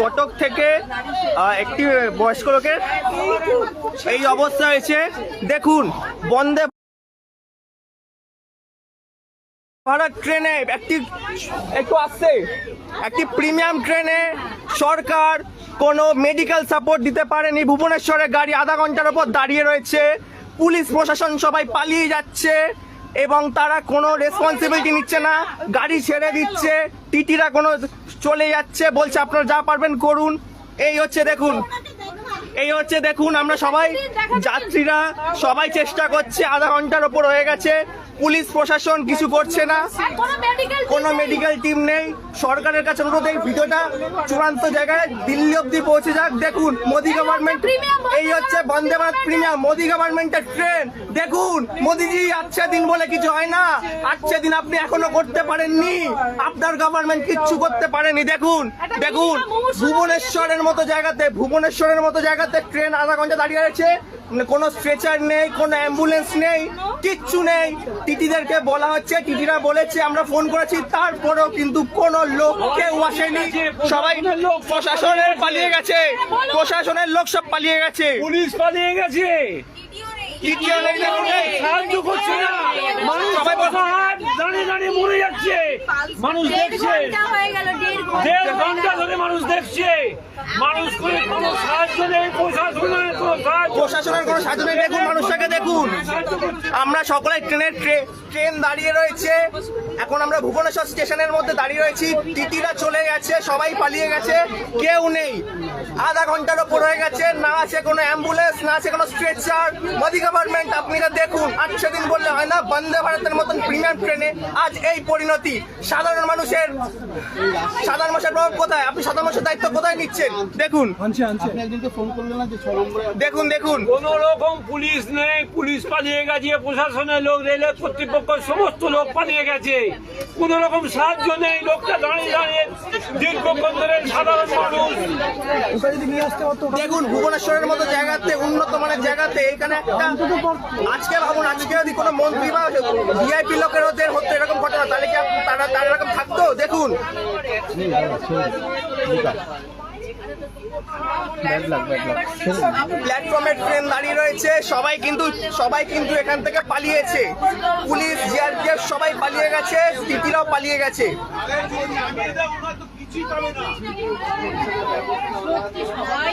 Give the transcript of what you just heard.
কটক থেকে একটি বয়স্ক লোকের এই অবস্থা হয়েছে। দেখুন, বন্দে ভারত ট্রেনে একটি একটু আসছে। একটি প্রিমিয়াম ট্রেনে সরকার কোনো মেডিকেল সাপোর্ট দিতে পারেনি। ভুবনেশ্বরের গাড়ি আধা ঘণ্টার ওপর দাঁড়িয়ে রয়েছে। পুলিশ, প্রশাসন সবাই পালিয়ে যাচ্ছে এবং তারা কোনো রেসপন্সিবিলিটি নিচ্ছে না। গাড়ি ছেড়ে দিচ্ছে। টিটিরা কোনো চলে যাচ্ছে বলছে আপনারা যা পারবেন করুন। এই হচ্ছে দেখুন এই হচ্ছে দেখুন আমরা সবাই যাত্রীরা সবাই চেষ্টা করছে আধা ঘণ্টার ওপর হয়ে গেছে। পুলিশ প্রশাসন কিছু করছে না। কোনো মেডিকেল টিম নেই। সরকারের কাছে অনুরোধ এই ভিডিওটা চূড়ান্ত জায়গায় দিল্লি অব্দি পৌঁছে যাক। দেখুন মোদি গভর্নমেন্ট এই হচ্ছে বন্দে ভারত প্রিমিয়াম মোদি গভর্নমেন্টের ট্রেন দেখুন মোদিজি আচ্ছা দিন বলে কিছু হয় না। আচ্ছা দিন আপনি এখনও করতে পারেননি। আপনার গভর্নমেন্ট কিচ্ছু করতে পারেনি। দেখুন দেখুন ভুবনেশ্বরের মতো জায়গাতে ভুবনেশ্বরের মতো জায়গাতে ট্রেন আধা ঘণ্টা দাঁড়িয়ে আছে মানে কোনো স্ট্রেচার নেই কোনো অ্যাম্বুলেন্স নেই কিচ্ছু নেই। টিটিদেরকে বলা হচ্ছে টিটিরা বলেছে আমরা ফোন করেছি তারপরেও কিন্তু কোনো লোক কেউ আসেনি। সবাই লোক প্রশাসনের পালিয়ে গেছে। প্রশাসনের লোক সব পালিয়ে গেছে। পুলিশ পালিয়ে গেছে। সাহায্য করছে না। মানুষ সবাই মরে যাচ্ছে। মানুষ দেখছে। দেড় ঘণ্টা ধরে মানুষ দেখছে। মানুষ করে কোনো সাহায্য নেই প্রশাসনের কোনো সাহায্য প্রশাসনের কোনো সাহায্য নেই দেখুন মানুষটাকে দেখুন। আমরা সকলে ট্রেনের ট্রে- ট্রেন দাঁড়িয়ে রয়েছে। এখন আমরা ভুবনেশ্বর স্টেশনের মধ্যে দাঁড়িয়ে রয়েছি। টিটিরা চলে গেছে সবাই পালিয়ে গেছে কেউ নেই। আধা ঘণ্টার ওপর হয়ে গেছে না আছে কোনো অ্যাম্বুলেন্স না আছে কোনো স্ট্রেচার। মোদি গভর্নমেন্ট আপনারা দেখুন আজকে দিন বললে হয় না বন্দে ভারতের মতন প্রিমিয়াম ট্রেনে আজ এই পরিণতি। সাধারণ মানুষের সাধারণ মানুষের প্রভাব কোথায়? আপনি সাধারণ মানুষের দায়িত্ব কোথায় নিচ্ছেন? দেখুন। আপনি একজনকে ফোন করলেন না যে ছ নম্বরে দেখুন দেখুন। কোন রকম পুলিশ নেই পুলিশ পালিয়ে গেছে প্রশাসনের লোক রেলের কর্তৃপক্ষ সমস্ত লোক পালিয়ে গেছে। কোন রকম সাহায্য নেই লোকটা দাঁড়িয়ে দেখুন, ভুবনেশ্বরের মতো জায়গাতে, উন্নত মানের জায়গাতে এখানে একটা আজকে ভাবুন, আজকে যদি কোনো মন্ত্রী বা ভিআইপি লোকের ওদের হতো, এরকম ঘটনা, তাহলে কি তারা তারা এরকম থাকতো? দেখুন। ব্যাড লাগ ব্যাড লাগ প্ল্যাটফর্মে ট্রেন দাঁড়িয়ে রয়েছে, সবাই কিন্তু সবাই কিন্তু এখান থেকে পালিয়েছে। পুলিশ, জিআরপিএফ সবাই পালিয়ে গেছে টিটিরাও পালিয়ে গেছে। সবাই।